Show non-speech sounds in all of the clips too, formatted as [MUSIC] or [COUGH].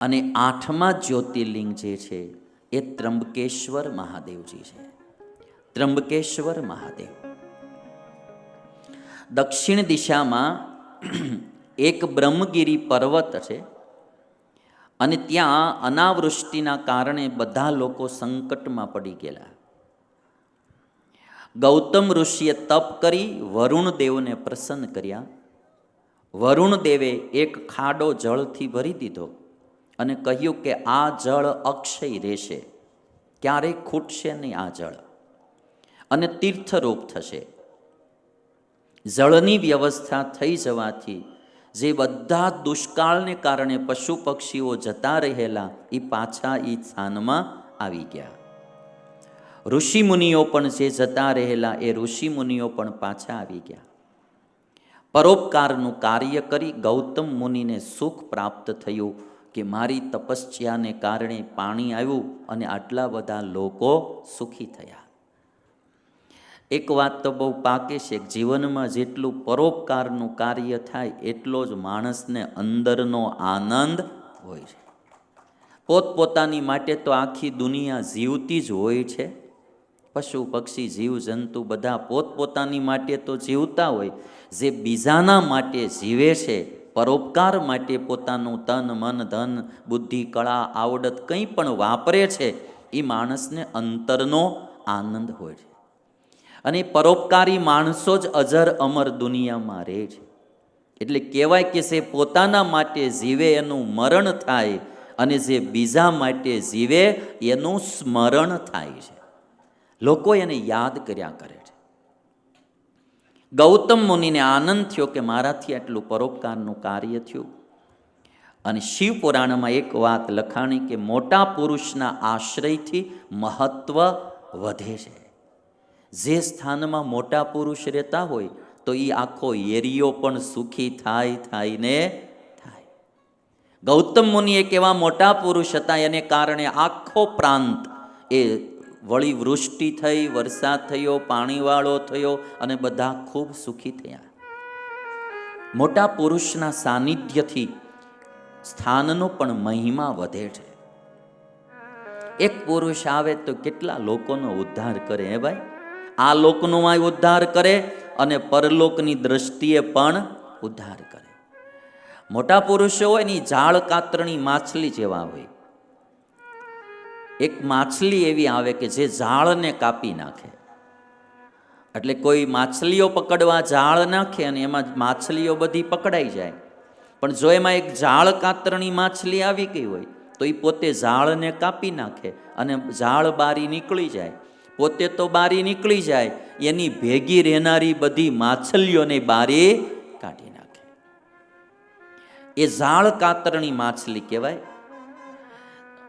અને આઠમા જ્યોતિર્લિંગ જે છે, એ ત્રંબકેશ્વર મહાદેવજી છે. ત્રંબકેશ્વર મહાદેવ. દક્ષિણ દિશામાં એક બ્રહ્મગીરી પર્વત છે, અને ત્યાં અનાવૃષ્ટિના કારણે બધા લોકો સંકટમાં પડી ગયેલા. ગૌતમ ઋષિએ તપ કરી વરુણ દેવને પ્રસન્ન કર્યા. વરુણ દેવે એક ખાડો જળથી ભરી દીધો. અને કહ્યું કે આ જળ અક્ષય રહેશે. ક્યારેય ખૂટશે નહીં આ જળ. અને તીર્થરૂપ થશે. જળની વ્યવસ્થા થઈ જવાથી જે બધા દુષ્કાળને કારણે પશુ પક્ષીઓ જતા રહેલા એ પાછા એ સ્થાનમાં આવી ગયા. ઋષિમુનિઓ પણ જે જતા રહેલા એ ઋષિમુનિઓ પણ પાછા આવી ગયા. પરોપકારનું કાર્ય કરી ગૌતમ મુનિને સુખ પ્રાપ્ત થયું. કે મારી તપસ્યાને કારણે પાણી આવ્યું અને આટલા બધા લોકો સુખી થયા. એક વાત તો બહુ પાકે છે જીવનમાં જેટલું પરોપકારનું કાર્ય થાય, એટલો જ માણસને અંદરનો આનંદ હોય છે. પોતપોતાની માટે તો આખી દુનિયા જીવતી જ હોય છે. પશુ, પક્ષી, જીવ, જંતુ બધા પોતપોતાની માટે તો જીવતા હોય. જે બીજાના માટે જીવે છે પરોપકાર માટે પોતાનું તન, મન, ધન, બુદ્ધિ, કળા, આવડત કંઈ પણ વાપરે છે, એ માણસને અંતરનો આનંદ હોય છે. અને પરોપકારી માણસો જ અજર અમર દુનિયામાં રહે છે. એટલે કહેવાય કે જે પોતાના માટે જીવે એનું મરણ થાય અને જે બીજા માટે જીવે એનું સ્મરણ થાય છે. લોકો એને યાદ કર્યા કરે. ગૌતમ મુનિને આનંદ થયો કે મારાથી આટલું પરોપકારનું કાર્ય થયું. અને શિવ પુરાણમાં એક વાત લખાણી કે મોટા પુરુષના આશ્રયથી મહત્વ વધે છે. જે સ્થાનમાં મોટા પુરુષ રહેતા હોય, તો એ આખો એરિયો પણ સુખી થાય થાય ને થાય. ગૌતમ મુનિ એક એવા મોટા પુરુષ હતા, એને કારણે આખો પ્રાંત એ વળી વૃષ્ટિ થઈ, વરસાદ થયો, પાણીવાળો થયો અને બધા ખૂબ સુખી થયા. મોટા પુરુષના સાનિધ્યથી સ્થાનનો પણ મહિમા વધે છે. એક પુરુષ આવે તો કેટલા લોકોનો ઉદ્ધાર કરે, હે ભાઈ? આ લોકનો આ ઉદ્ધાર કરે અને પરલોકની દ્રષ્ટિએ પણ ઉદ્ધાર કરે. મોટા પુરુષો હોયની ઝાડ કાતરણી માછલી જેવા હોય. એક માછલી એવી આવે કે જે ઝાડને કાપી નાખે. એટલે કોઈ માછલીઓ પકડવા ઝાડ નાખે અને એમાં માછલીઓ બધી પકડાઈ જાય. પણ જો એમાં એક ઝાડ કાતરણી માછલી આવી ગઈ હોય, તો એ પોતે ઝાડને કાપી નાખે અને ઝાડ બારી નીકળી જાય. પોતે તો બારી નીકળી જાય, એની ભેગી રહેનારી બધી માછલીઓને બારી કાઢી નાખે. એ ઝાડ કાતરણી માછલી કહેવાય.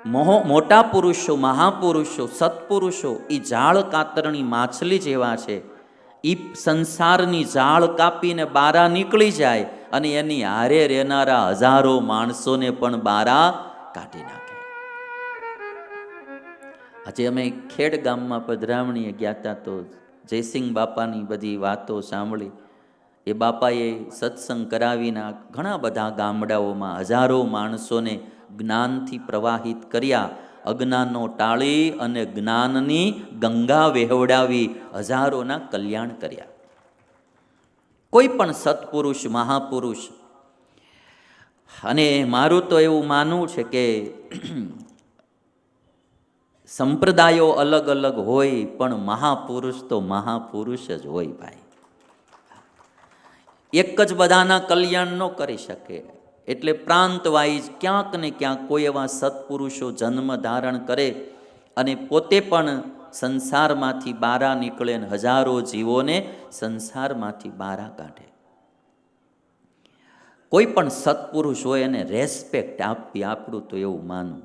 મોહ મોટા પુરુષો, મહાપુરુષો, સત્પુરુષો એ ઝાડ કાતરણી માછલી જેવા છે. એ સંસારની ઝાડ કાપીને બારા નીકળી જાય અને એની હારે રહેનારા હજારો માણસોને પણ બારા કાઢી નાખે. આજે અમે ખેડ ગામમાં પધરામણીએ ગયા હતા તો જયસિંહ બાપાની બધી વાતો સાંભળી. એ બાપાએ સત્સંગ કરાવીના ઘણા બધા ગામડાઓમાં હજારો માણસોને જ્ઞાનથી પ્રવાહિત કર્યા. અજ્ઞાનો ટાળી અને જ્ઞાનની ગંગા વહેવડાવી હજારોના કલ્યાણ કર્યા. કોઈ પણ સત્પુરુષ, મહાપુરુષ, અને મારું તો એવું માનવું છે કે [CLEARS THROAT] સંપ્રદાયો અલગ અલગ હોય, પણ મહાપુરુષ તો મહાપુરુષ જ હોય ભાઈ. એક જ બધાના કલ્યાણ ન કરી શકે. એટલે પ્રાંતવાઇઝ ક્યાંક ને ક્યાંક કોઈ એવા સત્પુરુષો જન્મ ધારણ કરે અને પોતે પણ સંસારમાંથી બારા નીકળે ને હજારો જીવોને સંસારમાંથી બારા કાઢે. કોઈ પણ સત્પુરુષ હોય એને રેસ્પેક્ટ આપવી આપણું તો એવું માનું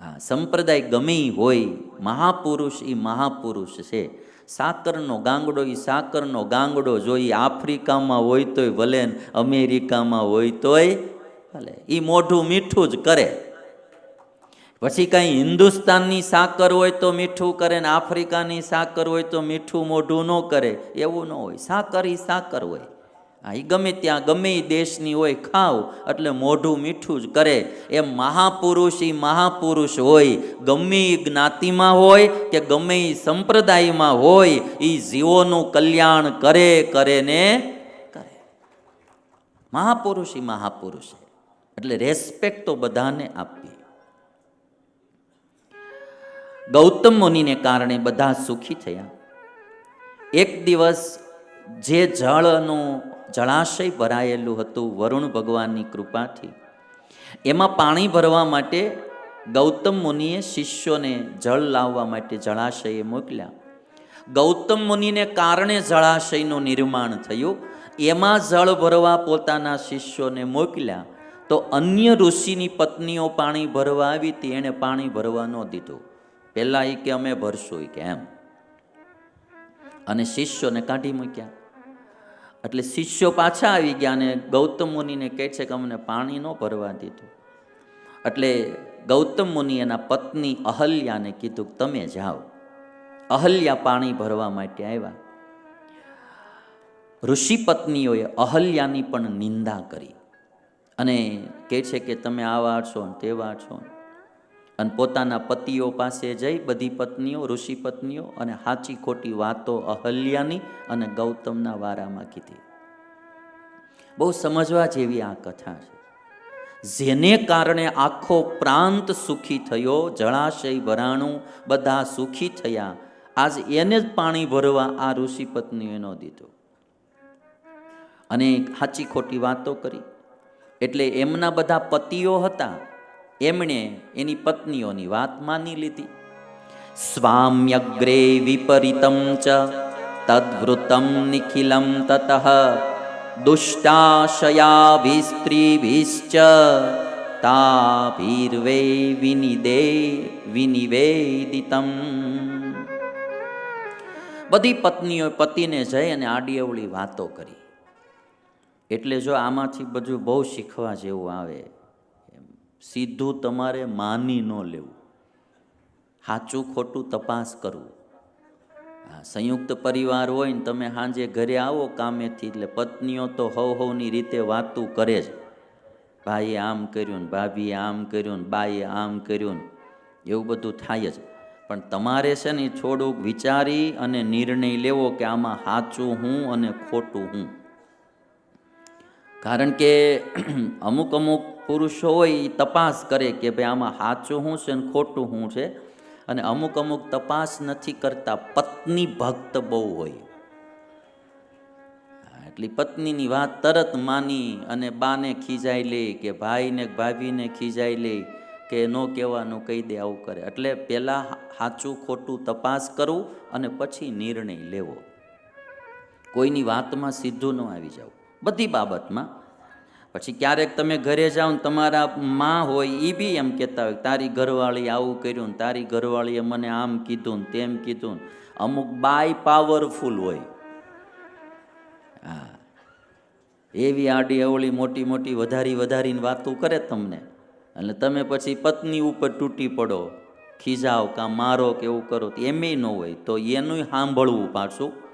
હા સંપ્રદાય ગમે હોય, મહાપુરુષ એ મહાપુરુષ છે. સાકરનો ગાંગડો એ સાકરનો ગાંગડો જોઈ આફ્રિકામાં હોય તોય ભલે અમેરિકામાં હોય તોય ભલે. એ મોઢું મીઠું જ કરે. પછી કાંઈ હિન્દુસ્તાનની સાકર હોય તો મીઠું કરે ને આફ્રિકાની સાકર હોય તો મીઠું મોઢું ન કરે. એવું ન હોય. સાકર એ સાકર હોય. હા એ ગમે ત્યાં, ગમે એ દેશની હોય, ખાવ. એટલે મોઢું મીઠું જ કરે. એમ મહાપુરુષ એ મહાપુરુષ હોય. ગમે એ જ્ઞાતિમાં હોય કે ગમે એ સંપ્રદાયમાં હોય એ જીવોનું કલ્યાણ કરે કરે ને કરે. મહાપુરુષ એ મહાપુરુષ. એટલે રેસ્પેક્ટ તો બધાને આપવી ગૌતમ મુનિને કારણે બધા સુખી થયા. એક દિવસ જે જળનું જળાશય ભરાયેલું હતું વરુણ ભગવાનની કૃપાથી, એમાં પાણી ભરવા માટે ગૌતમ મુનિએ શિષ્યોને જળ લાવવા માટે જળાશયે મોકલ્યા. ગૌતમ મુનિને કારણે જળાશયનું નિર્માણ થયું. એમાં જળ ભરવા પોતાના શિષ્યોને મોકલ્યા. તો અન્ય ઋષિની પત્નીઓ પાણી ભરવા આવી હતી, એણે પાણી ભરવા ન દીધું. પહેલાં એ કે, અમે ભરશું કે, એમ. અને શિષ્યોને કાઢી મૂક્યા. એટલે શિષ્યો પાછા આવી ગયા અને ગૌતમ મુનિને કહે છે કે, અમને પાણી ન ભરવા દીધું. એટલે ગૌતમ મુનિ એના પત્ની અહલ્યાને કીધું તમે જાઓ. અહલ્યા પાણી ભરવા માટે આવ્યા. ઋષિ પત્નીઓએ અહલ્યાની પણ નિંદા કરી. અને કહે છે કે તમે આવા છો ને તેવા છો. અને પોતાના પતિઓ પાસે જઈ બધી પત્નીઓ, ઋષિ પત્નીઓ અને હાચી ખોટી વાતો અહલ્યાની અને ગૌતમના વારામાં કીધી. બહુ સમજવા જેવી આ કથા છે. જેને કારણે આખો પ્રાંત સુખી થયો, જળાશય ભરાણું બધા સુખી થયા. આજ એને જ પાણી ભરવા આ ઋષિ પત્નીઓનો દીધું. અને સાચી ખોટી વાતો કરી. એટલે એમના બધા પતિઓ હતા, એમણે એની પત્નીઓની વાત માની લીધી. સ્વામ્યગ્રે વિપરીતમ ચ તદ્વૃતમ નિખિલમ તતઃ દુષ્ટાશયાભિસ્ત્રીભિશ્ચ તાભીર્વે વિનિદે વિનિવેદિતમ. બધી પત્નીઓ પતિને જઈ અને આડીઅવળી વાતો કરી. એટલે જો આમાંથી બધું બહુ શીખવા જેવું આવે સીધું તમારે માની ન લેવું. સાચું ખોટું તપાસ કરવું. હા, સંયુક્ત પરિવાર હોય ને તમે સાંજે ઘરે આવો કામેથી એટલે પત્નીઓ તો હવ હવની રીતે વાતું કરે જ. ભાઈએ આમ કર્યું ને ભાભીએ આમ કર્યું ને બાઈએ આમ કર્યું ને એવું બધું થાય જ. પણ તમારે છે ને થોડુંક વિચારી અને નિર્ણય લેવો કે આમાં સાચું હું અને ખોટું હું. કારણ કે [CLEARS THROAT] અમુક અમુક પુરુષો હોય એ તપાસ કરે કે ભાઈ આમાં સાચું શું છે ને ખોટું શું છે. અને અમુક અમુક તપાસ નથી કરતા પત્ની ભક્ત બહુ હોય. એટલી પત્નીની વાત તરત માની અને બાને ખીજાઈ લે કે ભાઈને ભાભીને ખીજાઈ લે કે ન કહેવાનું કહી દે આવું કરે. એટલે પહેલાં સાચું ખોટું તપાસ કરવું અને પછી નિર્ણય લેવો. કોઈની વાતમાં સીધું ન આવી જાવ. બધી બાબતમાં. પછી ક્યારેક તમે ઘરે જાઓ ને તમારા માં હોય એ બી એમ કહેતા હોય, તારી ઘરવાળી આવું કર્યું ને તારી ઘરવાળીએ મને આમ કીધું ને તેમ કીધું ને. અમુક બાય પાવરફુલ હોય. હા. એવી આડી અવળી મોટી મોટી વધારી વધારીને વાતો કરે તમને. એટલે તમે પછી પત્ની ઉપર તૂટી પડો, ખીજાવ કાં મારો કે એવું કરો એમેય ન હોય, તો એનું સાંભળવું પાછું.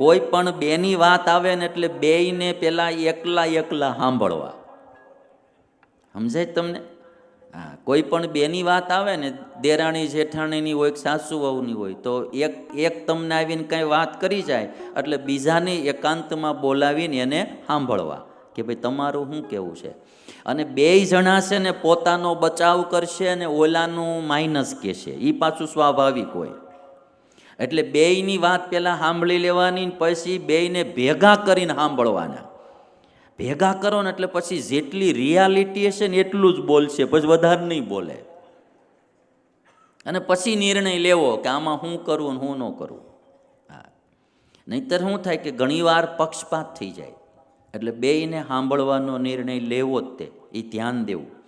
કોઈ પણ બેની વાત આવે ને એટલે બેયને પહેલાં એકલા એકલા સાંભળવા. સમજાય તમને? હા, કોઈ પણ બેની વાત આવે ને, દેરાણી જેઠાણીની હોય સાસુ વહુની હોય, તો એક એક તમને આવીને કાંઈ વાત કરી જાય, એટલે બીજાને એકાંતમાં બોલાવીને એને સાંભળવા કે ભાઈ તમારું શું કેવું છે? અને બેય જણા છે ને પોતાનો બચાવ કરશે અને ઓલાનું માઇનસ કહેશે. એ પાછું સ્વાભાવિક હોય. એટલે બેયની વાત પહેલાં સાંભળી લેવાની પછી બેયને ભેગા કરીને સાંભળવાના. ભેગા કરો ને એટલે પછી જેટલી રિયાલિટી હશે ને એટલું જ બોલશે, પછી વધારે નહીં બોલે. અને પછી નિર્ણય લેવો કે આમાં હું કરું ને હું ન કરું. હા. નહીતર શું થાય કે ઘણીવાર પક્ષપાત થઈ જાય. એટલે બેયને સાંભળવાનો નિર્ણય લેવો જ તે એ ધ્યાન દેવું.